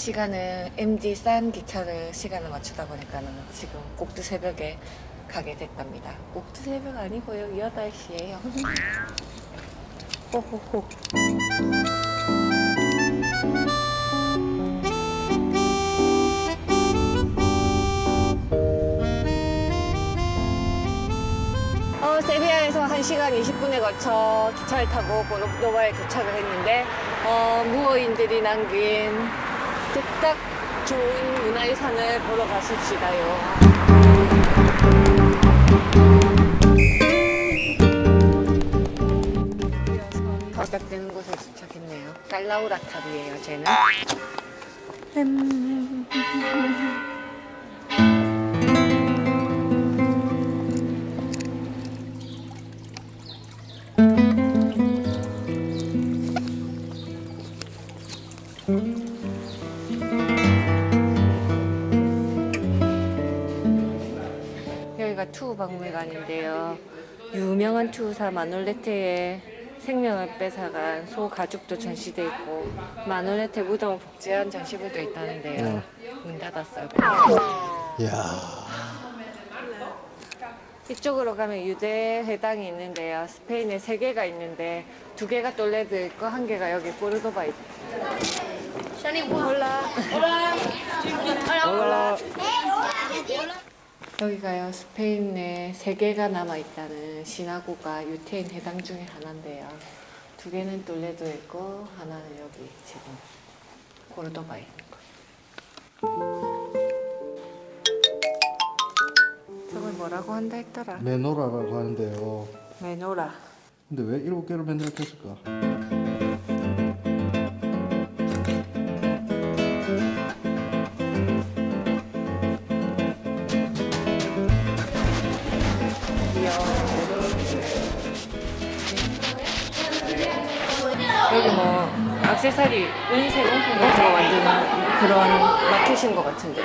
시간은 MD 싼 기차를 시간을 맞추다 보니까는 지금 꼭두 새벽에 가게 됐답니다. 꼭두 새벽 아니고요. 8시예요. 호호호. 어, 세비야에서 1시간 20분에 걸쳐 기차를 타고 고노바에 도착을 했는데 어, 무어인들이 남긴 뚝딱 좋은 문화유산을 보러 가십시다요. 가격되는 곳에 도착했네요. 깔라우라 탑이에요, 쟤는. 여기가 투우 박물관인데요. 유명한 투우사 마놀레테의 생명을 뺏어간 소 가죽도 전시돼 있고 마놀레테 무덤을 복제한 전시물도 있다는데요. 문 닫았어요. 이야. 이쪽으로 가면 유대 회당이 있는데요. 스페인에 세 개가 있는데 두 개가 똘레드 있고 한 개가 여기 포르도바 있고. 몰라. 올라. 여기가요 스페인에 세 개가 남아 있다는 시나고가 유태인 회당 중에 하나인데요. 두 개는 똘레도 있고 하나는 여기 지금 고르도바에 있는 거. 저걸 뭐라고 한다 했더라? 메노라라고 하는데요. 메노라. 근데 왜 일곱 개를 만들었을까? 액세서리 은색 같은 거 만드는 그런 마켓인 것 같은데.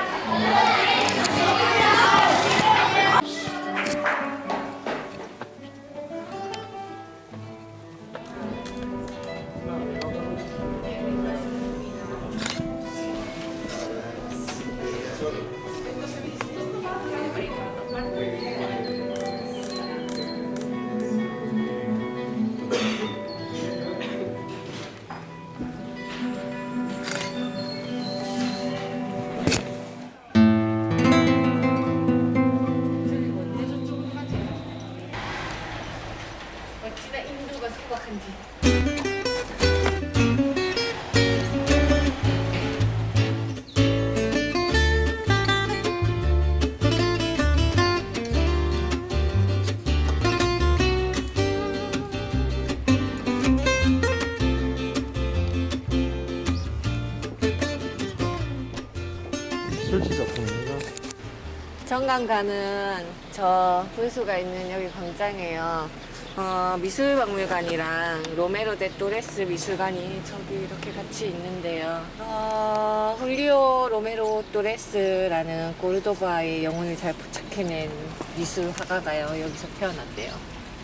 정강 가는 저 분수가 있는 여기 광장이에요. 어, 미술박물관이랑 로메로 데 또레스 미술관이 저기 이렇게 같이 있는데요. 어, 훌리오 로메로 또레스라는 고르도바의 영혼을 잘 포착해낸 미술 화가가요. 여기서 태어났대요.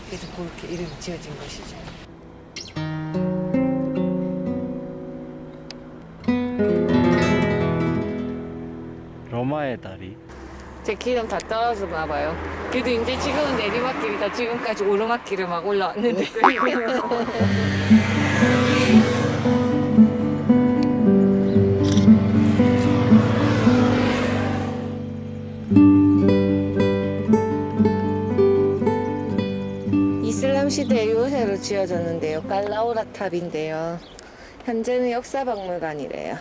그래서 그렇게 이름이 지어진 것이죠. 로마의 다리. 제 기름 다 떨어졌나 봐요. 그래도 이제 지금은 내리막길이다. 지금까지 오르막길을 막 올라왔는데. 이슬람 시대 요새로 지어졌는데요. 깔라우라 탑인데요. 현재는 역사박물관이래요.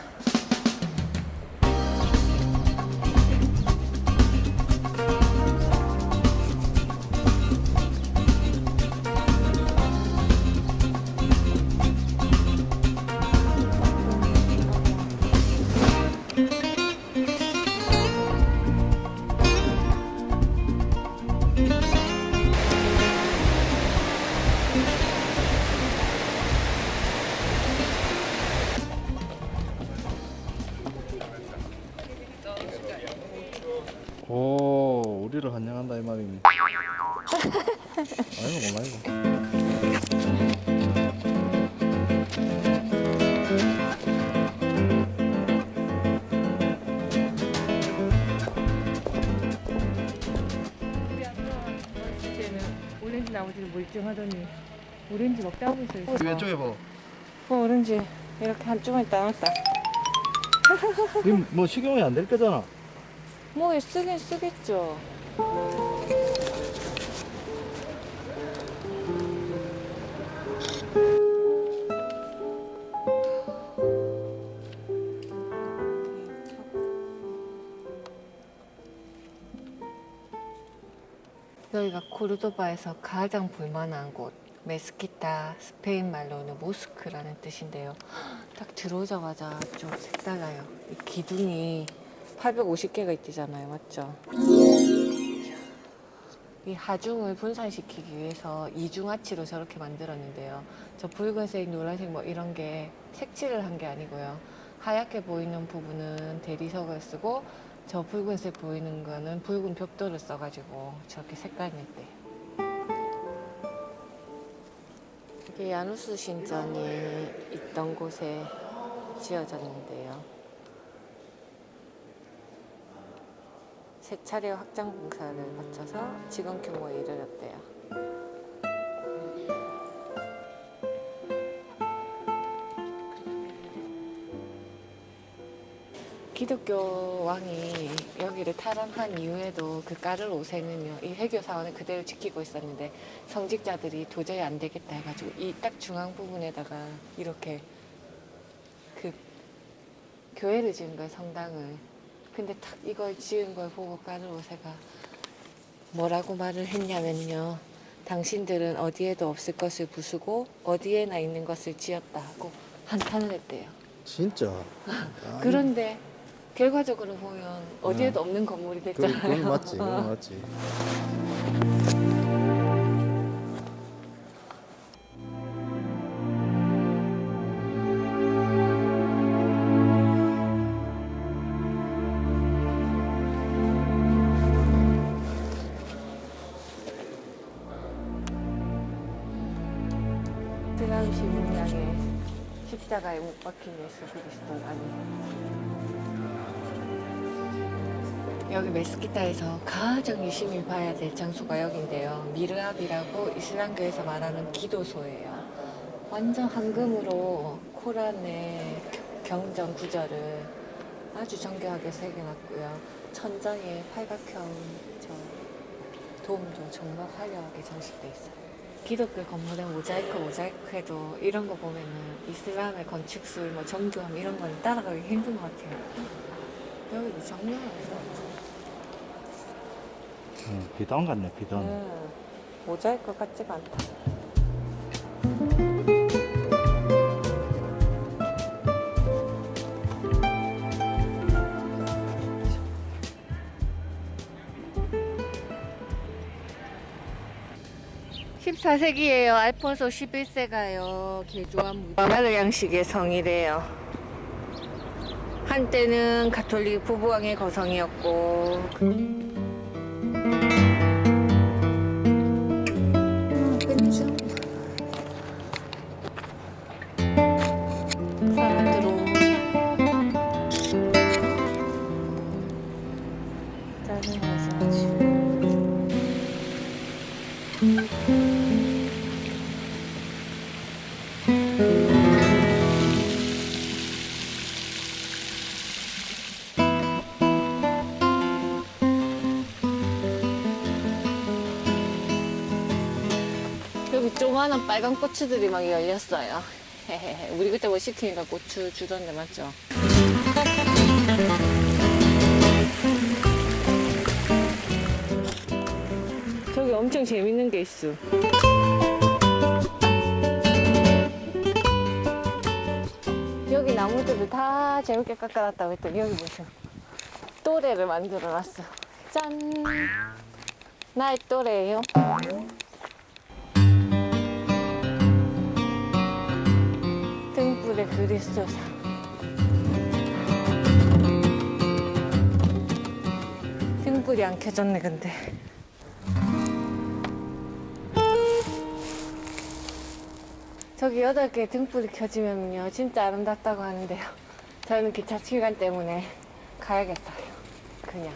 신비를 환영한다 이 말입니다. 아이고 말고. 뭐 오렌지 나오지를 멀쩡하더니 오렌지 막 따고 있어요. 어, 왼쪽에 봐. 어, 오렌지 이렇게 한 주머니 따놨다. 지금 뭐 식용이 안 될 거잖아. 뭐 쓰긴 쓰겠죠. 여기가 코르도바에서 가장 볼만한 곳 메스키타 스페인 말로는 모스크라는 뜻인데요. 딱 들어오자마자 좀 색달라요. 이 기둥이 850개가 있대잖아요. 맞죠? 이 하중을 분산시키기 위해서 이중아치로 저렇게 만들었는데요. 저 붉은색, 노란색 뭐 이런 게 색칠을 한 게 아니고요. 하얗게 보이는 부분은 대리석을 쓰고 저 붉은색 보이는 거는 붉은 벽돌을 써가지고 저렇게 색깔 냈대. 이게 야누스 신전이 있던 곳에 지어졌는데요. 세 차례 확장 공사를 거쳐서 지금 규모에 이르렀대요. 기독교 왕이 여기를 탈환한 이후에도 그 까를 5세는요, 이 해교 사원을 그대로 지키고 있었는데 성직자들이 도저히 안 되겠다 해가지고 이 딱 중앙 부분에다가 이렇게 그 교회를 지은 거예요, 성당을. 근데 딱 이걸 지은 걸 보고 까를 5세가 뭐라고 말을 했냐면요. 당신들은 어디에도 없을 것을 부수고 어디에나 있는 것을 지었다 하고 한탄을 했대요. 진짜. 그런데 결과적으로 보면 어디에도 없는 건물이 그, 됐잖아요. 맞지. 그건 맞지. 드라우시 문양에 십자가에 못 박힌 예수 그리스도라니. 여기 메스키타에서 가장 유심히 봐야 될 장소가 여기인데요. 미르압이라고 이슬람교에서 말하는 기도소예요. 완전 황금으로 코란의 경전 구절을 아주 정교하게 새겨놨고요. 천장에 팔각형 저 도움도 정말 화려하게 장식돼 있어요. 기독교 건물에 모자이크 모자이크 해도 이런 거 보면은 이슬람의 건축술, 뭐 정교함 이런 건 따라가기 힘든 것 같아요. 여기도 장난 아니다. 응, 비단 같네, 비단. 음, 모자이크 같지가 않다. (14세기에요) 알폰소 (11세가요) 개조한 무가르 양식의 성이래요. 한때는 가톨릭 부부왕의 거성이었고 조그마한 빨간 고추들이 막 열렸어요. 우리 그때 뭐 시키니까 고추 주던데 맞죠? 저기 엄청 재밌는 게 있어. 여기 나무들을 다 재밌게 깎아놨다고 했더니 여기 보세요. 또래를 만들어놨어. 짠! 나의 또래예요. 그리스도상 등불이 안 켜졌네 근데. 저기 여덟 개 등불이 켜지면요 진짜 아름답다고 하는데요. 저는 기차 시간 때문에 가야겠어요. 그냥